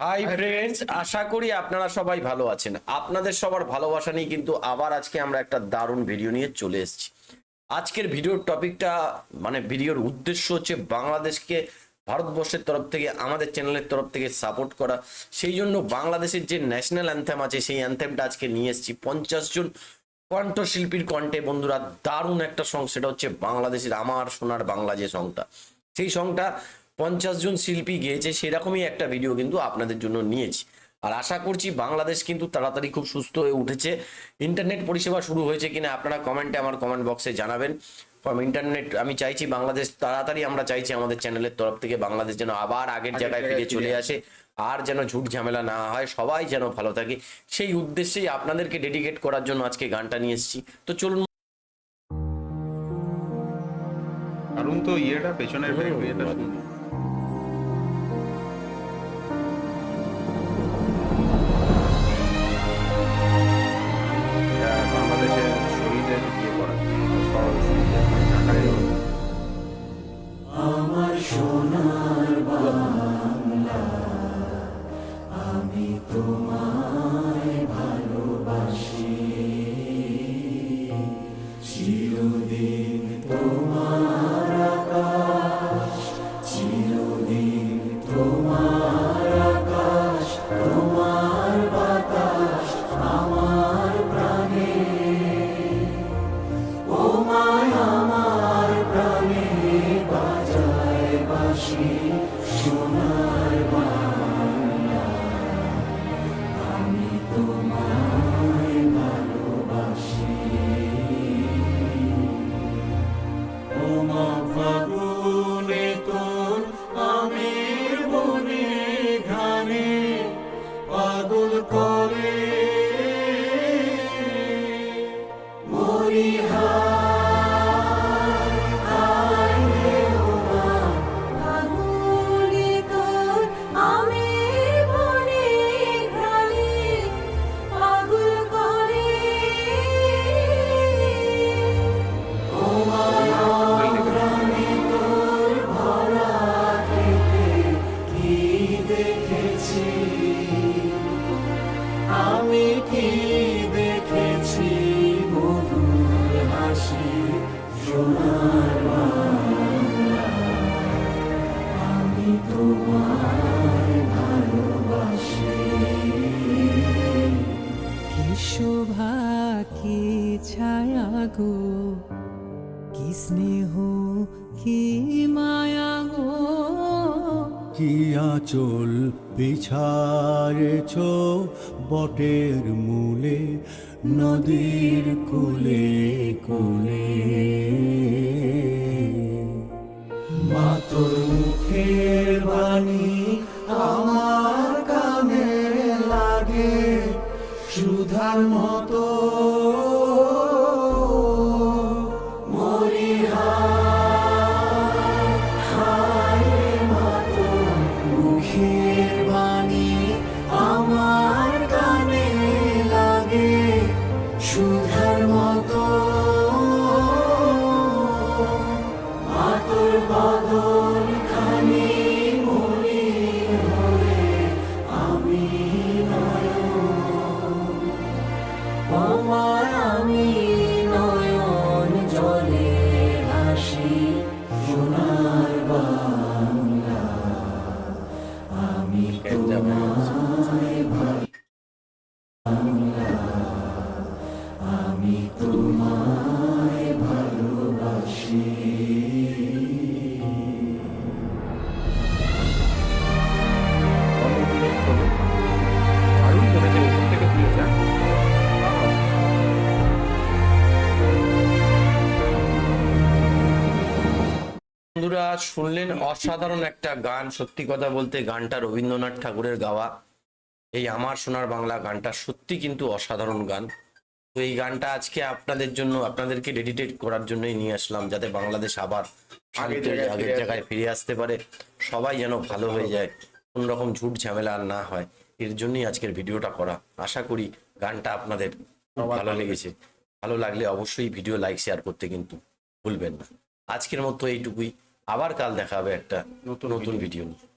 Hi friends আশা করি আপনারা সবাই ভালো আছেন। আপনাদের সবার ভালোবাসা নিয়ে কিন্তু আবার আজকে আমরা একটা দারুণ ভিডিও নিয়ে চলে এসেছি। আজকের ভিডিওর টপিকটা মানে ভিডিওর উদ্দেশ্য হচ্ছে বাংলাদেশকে, ভারতবর্ষের তরফ থেকে, আমাদের চ্যানেলের তরফ থেকে সাপোর্ট করা। সেই জন্য বাংলাদেশের যে ন্যাশনাল অ্যান্থেম আছে, সেই অ্যান্থেমটা আজকে নিয়ে এসেছি। পঞ্চাশ জন কণ্ঠশিল্পীর কণ্ঠে, বন্ধুরা, দারুণ একটা সং সেটা হচ্ছে বাংলাদেশের আমার সোনার বাংলা যে সংটা সেই সংটা পঞ্চাশ জন শিল্পী গেয়েছে সেরকমই একটা ভিডিও কিন্তু আপনাদের জন্য নিয়েছি। আর আশা করছি বাংলাদেশ কিন্তু তাড়াতাড়ি খুব সুস্থ হয়ে উঠেছে। ইন্টারনেট পরিষেবা শুরু হয়েছে কিনা আপনারা কমেন্টে আমার কমেন্ট বক্সে জানাবেন। ইন্টারনেট আমি চাইছি বাংলাদেশ তাড়াতাড়ি আমরা চাইছি আমাদের চ্যানেলের তরফ থেকে বাংলাদেশ যেন আবার আগের জায়গায় ফিরে চলে আসে। আর যেন ঝুট ঝামেলা না হয় সবাই যেন ভালো থাকে। সেই উদ্দেশ্যেই আপনাদেরকে ডেডিকেট করার জন্য আজকে গানটা নিয়ে এসেছি। তো চলুন। কারণ তো ইয়েটা পেছনের ব্যাগ এটা শুনুন এটা আমি Glory. আমি কি দেখেছি মধুর হাসি? সোনার আমি তোমায় ভালোবাসি। কি শোভা, কি ছায়া গো? কি স্নেহ, কি মায়া গো? কি আঁচল বিছারেছ বটের মূলে, নদীর কুলে কুলে। মাতর মুখের বাণী আমার কানে লাগে, সুধার মতো সোনার বন্ধুরা শুনলেন অসাধারণ একটা গান সত্যি কথা বলতে গানটা রবীন্দ্রনাথ ঠাকুরের গাওয়া। এই আমার সোনার বাংলা গানটা সত্যি কিন্তু অসাধারণ গান। তো এই গানটা আজকে আপনাদের জন্য আপনাদেরকে ডেডিকেট করার জন্যই নিয়ে আসলাম যাতে বাংলাদেশ আবার শান্ত আগের জায়গায় ফিরে আসতে পারে। সবাই যেন ভালো হয়ে যায় কোন রকম ঝুট ঝামেলা আর না হয়। এর জন্যই আজকের ভিডিওটা করা। আশা করি গানটা আপনাদের ভালো লেগেছে। ভালো লাগলে অবশ্যই ভিডিও লাইক শেয়ার করতে কিন্তু ভুলবেন না। আজকের মতো এইটুকুই। আবার কাল দেখা হবে একটা নতুন নতুন ভিডিও নিয়ে।